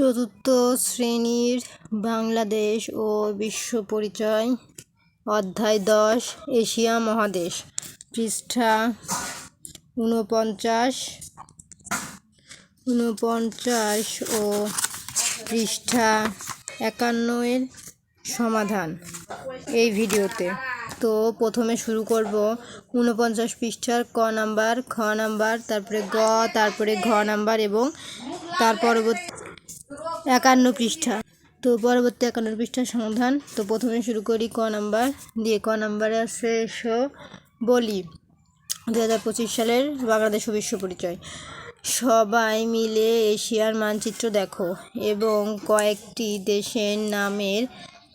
চতুর্থ শ্রেণির বাংলাদেশ ও বিশ্ব পরিচয় অধ্যায় দশ, এশিয়া মহাদেশ, পৃষ্ঠা ঊনপঞ্চাশ ঊনপঞ্চাশ ও পৃষ্ঠা একান্নের সমাধান এই ভিডিওতে। তো প্রথমে শুরু করব ঊনপঞ্চাশ পৃষ্ঠার ক নাম্বার, খ নাম্বার, তারপরে গ, তারপরে ঘ নাম্বার এবং তার পরবর্তী একান্ন পৃষ্ঠা। তো পরবর্তী একান্ন পৃষ্ঠার সমাধান। তো প্রথমে শুরু করি ক নাম্বার দিয়ে। ক নাম্বারে আছে এসো বলি। দু হাজার পঁচিশ সালের বাংলাদেশ বিশ্ব পরিচয়। সবাই মিলে এশিয়ার মানচিত্র দেখো এবং কয়েকটি দেশের নামের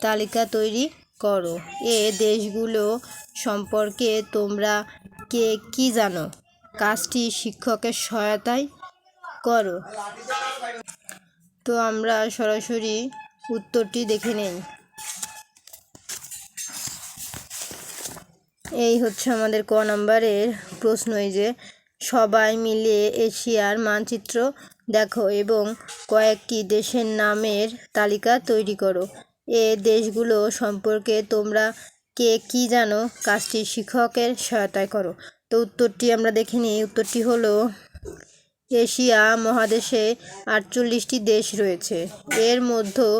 তালিকা তৈরি করো। এ দেশগুলো সম্পর্কে তোমরা কে কি জানো? কাজটি শিক্ষকের সহায়তায় করো। তো আমরা সরাসরি উত্তরটি দেখে নেই। এই হচ্ছে আমাদের ক নাম্বারের প্রশ্ন, এই যে, সবাই মিলে এশিয়ার মানচিত্র দেখো এবং কয়েকটি দেশের নামের তালিকা তৈরি করো। এ দেশগুলো সম্পর্কে তোমরা কে কি জানো? কাজটি শিক্ষকের সহায়তায় করো। তো উত্তরটি আমরা দেখে নিই। উত্তরটি হলো এশিয়া মহাদেশে আটচল্লিশটি দেশ রয়েছে। এর মধ্যে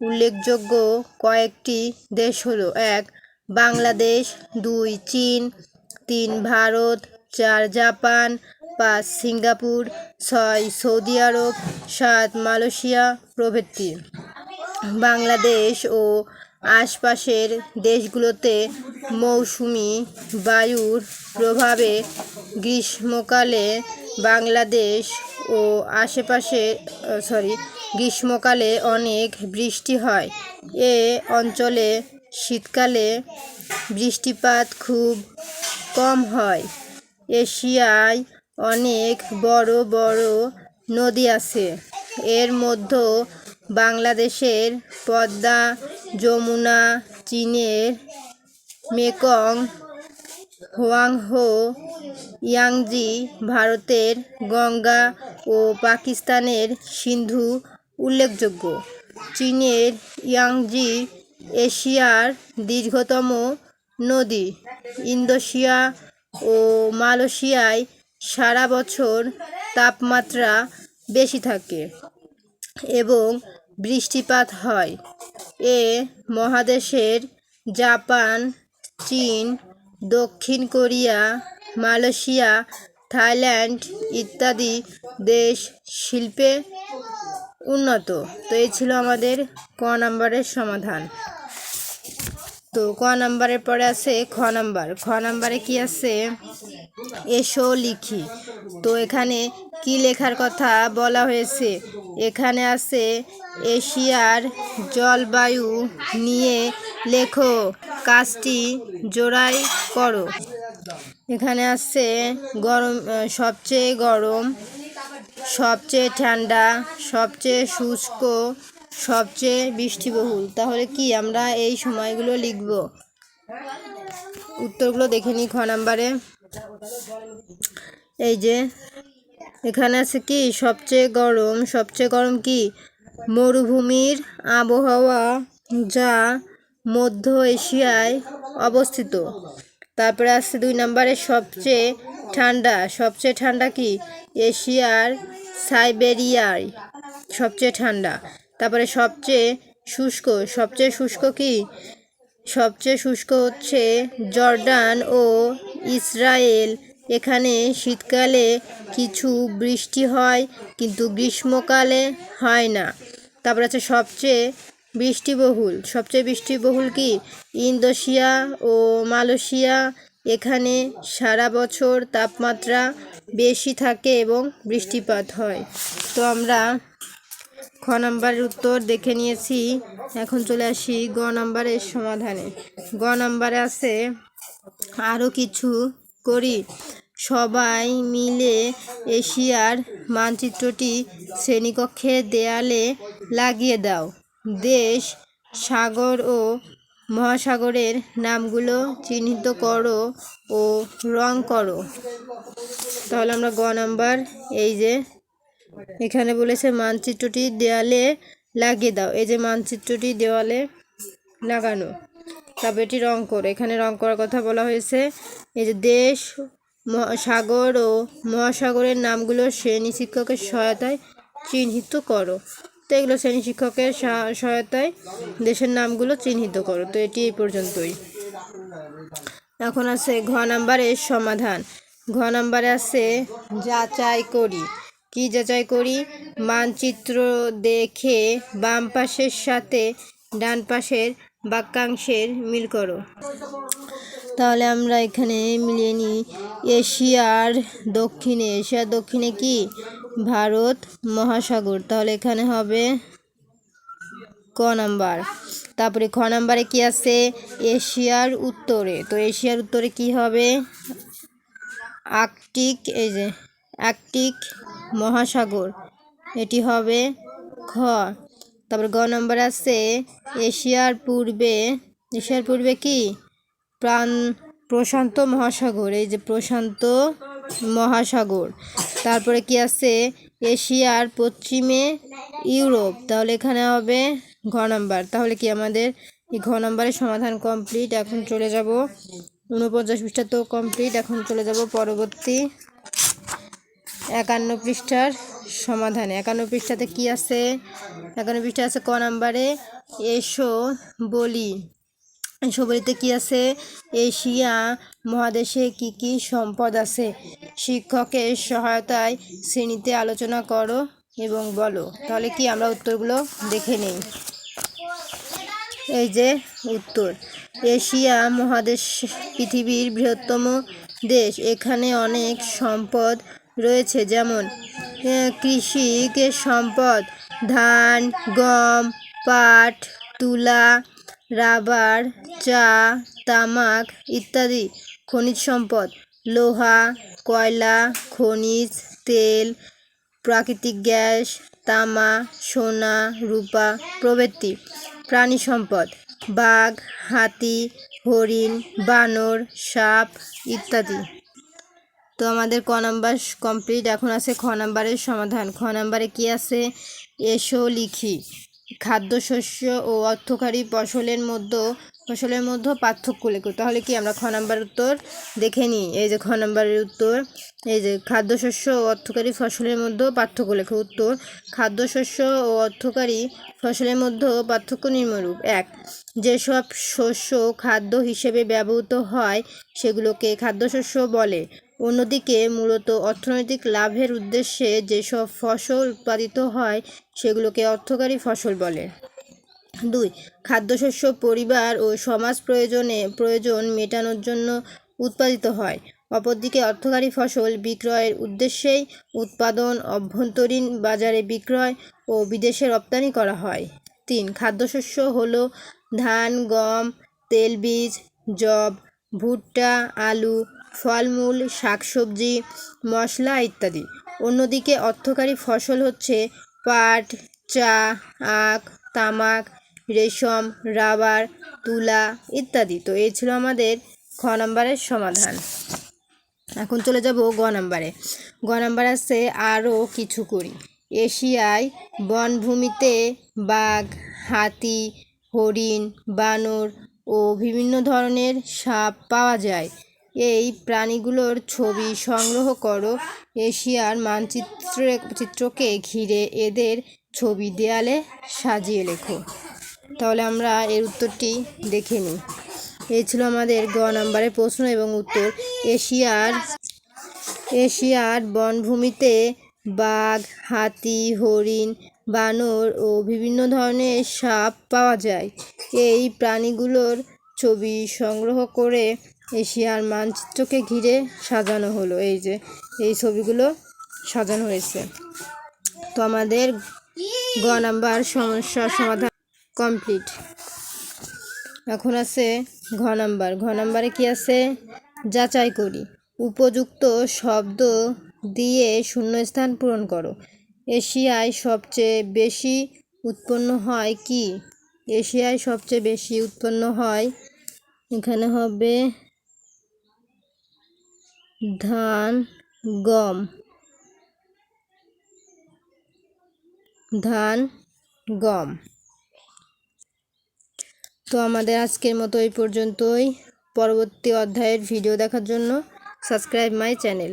উল্লেখযোগ্য কয়েকটি দেশ হলো, এক, বাংলাদেশ, দুই, চীন, তিন, ভারত, চার, জাপান, পাঁচ, সিঙ্গাপুর, ছয়, সৌদি আরব, সাত, মালয়েশিয়া প্রভৃতি। বাংলাদেশ ও আশপাশের দেশগুলোতে মৌসুমি বায়ুর প্রভাবে গ্রীষ্মকালে বাংলাদেশ ও আশেপাশে সরি গ্রীষ্মকালে অনেক বৃষ্টি হয়। এ অঞ্চলে শীতকালে বৃষ্টিপাত খুব কম হয়। এশিয়ায় অনেক বড় বড় নদী আছে। এর মধ্যে বাংলাদেশের পদ্মা, যমুনা, চীনের মেকং হোয়াংহো ইয়াংজি ভারতের গঙ্গা ও পাকিস্তানের সিন্ধু উল্লেখযোগ্য। চীনের ইয়াংজি এশিয়ার দীর্ঘতম নদী। ইন্দোনেশিয়া ও মালয়েশিয়ায় সারা বছর তাপমাত্রা বেশি থাকে এবং বৃষ্টিপাত হয়। এ মহাদেশের জাপান, চীন দক্ষিণ কোরিয়া, মালয়েশিয়া, থাইল্যান্ড ইত্যাদি দেশ শিল্পে উন্নত। তো এই ছিল আমাদের ক নাম্বারের সমাধান। তো ক নাম্বারের পরে আছে খ নাম্বার। খ নাম্বারে কি আছে? এসো লিখি। তো এখানে কি লেখার কথা বলা হয়েছে? এখানে আছে, এশিয়ার জলবায়ু নিয়ে লেখো, কাজটি জোড়াই করো। এখানে আছে, গরম, সবচেয়ে গরম, সবচেয়ে ঠান্ডা, সবচেয়ে শুষ্ক, সবচেয়ে বৃষ্টিবহুল। তাহলে কি আমরা এই সময়গুলো লিখব? উত্তরগুলো দেখে নিই খ নাম্বারে। এই যে এখানে আছে কি? সবচেয়ে গরম সবচেয়ে গরম কি? মরুভূমির আবহাওয়া যা মধ্য এশিয়ায় অবস্থিত। তারপরে আছে দুই নম্বরে সবচেয়ে ঠান্ডা। সবচেয়ে ঠান্ডা কি? এশিয়ার সাইবেরিয়ায় সবচেয়ে ঠান্ডা। তারপরে সবচেয়ে শুষ্ক। সবচেয়ে শুষ্ক কি? সবচেয়ে শুষ্ক হচ্ছে জর্ডান ও ইসরায়েল। এখানে শীতকালে কিছু বৃষ্টি হয়, কিন্তু গ্রীষ্মকালে হয় না। তারপর আছে সবচেয়ে বৃষ্টিবহুল। সবচেয়ে বৃষ্টিবহুল কি? ইন্দোনেশিয়া ও মালয়েশিয়া। এখানে সারা বছর তাপমাত্রা বেশি থাকে এবং বৃষ্টিপাত হয়। তো আমরা খ নাম্বারের উত্তর দেখে নিয়েছি। এখন চলে আসি গ নাম্বারের সমাধানে। গ নাম্বারে আছে আরও কিছু করি। সবাই মিলে এশিয়ার মানচিত্রটি শ্রেণীকক্ষের দেয়ালে লাগিয়ে দাও। দেশ, সাগর ও মহাসাগরের নামগুলো চিহ্নিত করো ও রং করো। তাহলে আমরা গ নাম্বার, এই যে এখানে বলেছে মানচিত্রটি দেওয়ালে লাগিয়ে দাও। এই যে মানচিত্রটি দেওয়ালে লাগানো। তারপর এটি রং করো। এখানে রং করার কথা বলা হয়েছে। এই যে দেশ সাগর ও মহাসাগরের নামগুলো শ্রেণি শিক্ষকের সহায়তায় চিহ্নিত করো। তো এগুলো শ্রেণি শিক্ষকের সহায়তায় দেশের নামগুলো চিহ্নিত করো। তো এটি এই পর্যন্তই। এখন আছে ঘ নাম্বারের সমাধান। ঘ নাম্বারে আছে যাচাই করি। কি যাচাই করি? মানচিত্র দেখে বাম পাশের সাথে ডান পাশের বাক্যাংশের মিল করো। তাহলে আমরা এখানে মিলিয়ে নিই। এশিয়ার দক্ষিণে। এশিয়ার দক্ষিণে কি? ভারত মহাসাগর। তাহলে এখানে হবে ক নাম্বার। তারপরে খ নাম্বারে কি আছে? এশিয়ার উত্তরে। তো এশিয়ার উত্তরে কি হবে? আর্কটিক, এই যে, আর্কটিক মহাসাগর। এটি হবে খ। তারপর গ নম্বর আছে এশিয়ার পূর্বে এশিয়ার পূর্বে কি? প্রাণ, প্রশান্ত মহাসাগর, এই যে প্রশান্ত মহাসাগর। তারপরে কি আছে? এশিয়ার পশ্চিমে ইউরোপ। তাহলে এখানে হবে ঘ নাম্বার। তাহলে কি আমাদের এই ঘ নাম্বারের সমাধান কমপ্লিট? এখন চলে যাব। উনপঞ্চাশ পৃষ্ঠা তো কমপ্লিট। এখন চলে যাব পরবর্তী একান্ন পৃষ্ঠার সমাধানে। একান্ন পৃষ্ঠাতে কি আছে? একান্ন পৃষ্ঠা আছে ক নাম্বারে। এসো বলি। এসো বলিতে কি আছে? এশিয়া মহাদেশে কি কি সম্পদ আছে? শিক্ষকের সহায়তায় শ্রেণীতে আলোচনা করো এবং বলো। তাহলে কি আমরা উত্তরগুলো দেখে নিই? এই যে উত্তর। এশিয়া মহাদেশ পৃথিবীর বৃহত্তম দেশ। এখানে অনেক সম্পদ রয়েছে যেমন আহ, কৃষিক সম্পদ ধান গম পাট তুলা রাবার চা তামাক ইত্যাদি খনিজ সম্পদ লোহা কয়লা খনিজ তেল প্রাকৃতিক গ্যাস তামা সোনা রূপা প্রভৃতি প্রাণী সম্পদ বাঘ হাতি হরিণ বানর সাপ ইত্যাদি। তো আমাদের ক নাম্বার কমপ্লিট। এখন আছে খ নাম্বারের সমাধান। খ নাম্বারে কি আছে? এসো লিখি। খাদ্যশস্য ও অর্থকারী ফসলের মধ্যে ফসলের মধ্যে পার্থক্য লেখো। তাহলে কি আমরা খ নাম্বার উত্তর দেখে নিই? এই যে খ নাম্বারের উত্তর, এই যে খাদ্যশস্য ও অর্থকারী ফসলের মধ্যে পার্থক্য লেখো। উত্তর, খাদ্যশস্য ও অর্থকারী ফসলের মধ্যে পার্থক্য নিম্নরূপ। এক, যেসব শস্য খাদ্য হিসেবে ব্যবহৃত হয়, সেগুলোকে খাদ্যশস্য বলে। অন্যদিকে, মূলত অর্থনৈতিক লাভের উদ্দেশ্যে যেসব ফসল উৎপাদিত হয়, সেগুলোকে অর্থকারী ফসল বলে। দুই, খাদ্যশস্য, পরিবার ও সমাজ প্রয়োজনে প্রয়োজন মেটানোর জন্য উৎপাদিত হয়। অপরদিকে অর্থকারী ফসল বিক্রয়ের উদ্দেশ্যেই উৎপাদন, অভ্যন্তরীণ বাজারে বিক্রয় ও বিদেশে রপ্তানি করা হয়। তিন, খাদ্যশস্য হলো ধান, গম তেলবীজ জব ভুট্টা, আলু, ফলমূল, শাকসবজি, মশলা ইত্যাদি। অন্যদিকে অর্থকারী ফসল হচ্ছে পাট, চা, আখ, তামাক রেশম, রাবার, তুলা ইত্যাদি। তো এই ছিল আমাদের খ নম্বরের সমাধান। এখন চলে যাব গ নাম্বারে। গ নাম্বার আছে আরও কিছু করি। এশিয়ায় বনভূমিতে বাঘ, হাতি, হরিণ, বানর ও বিভিন্ন ধরনের সাপ পাওয়া যায়। এই প্রাণীগুলোর ছবি সংগ্রহ করো। এশিয়ার মানচিত্রে, চিত্রকে ঘিরে এদের ছবি দেয়ালে সাজিয়ে লেখো। তাহলে আমরা এর উত্তরটি দেখে নিই। এই ছিল আমাদের গ নাম্বারের প্রশ্ন এবং উত্তর। এশিয়ার এশিয়ার বনভূমিতে বাঘ, হাতি, হরিণ, বানর ও বিভিন্ন ধরনের সাপ পাওয়া যায়। এই প্রাণীগুলোর ছবি সংগ্রহ করে এশিয়ার মানচিত্রকে ঘিরে সাজানো হলো। এই যে, এই ছবিগুলো সাজানো হয়েছে। তো আমাদের গ নাম্বার সমস্যার সমাধান কমপ্লিট। এখন আছে ঘ নাম্বার। ঘ নাম্বারে কি আছে? যাচাই করি। উপযুক্ত শব্দ দিয়ে শূন্যস্থান পূরণ করো। এশিয়ায় সবচেয়ে বেশি উৎপন্ন হয় কি? এশিয়ায় সবচেয়ে বেশি উৎপন্ন হয় এখানে হবে ধান, গম। ধান, গম। তো আমাদের আজকের মতো এই পর্যন্তই। পরবর্তী অধ্যায়ের ভিডিও দেখার জন্য সাবস্ক্রাইব মাই চ্যানেল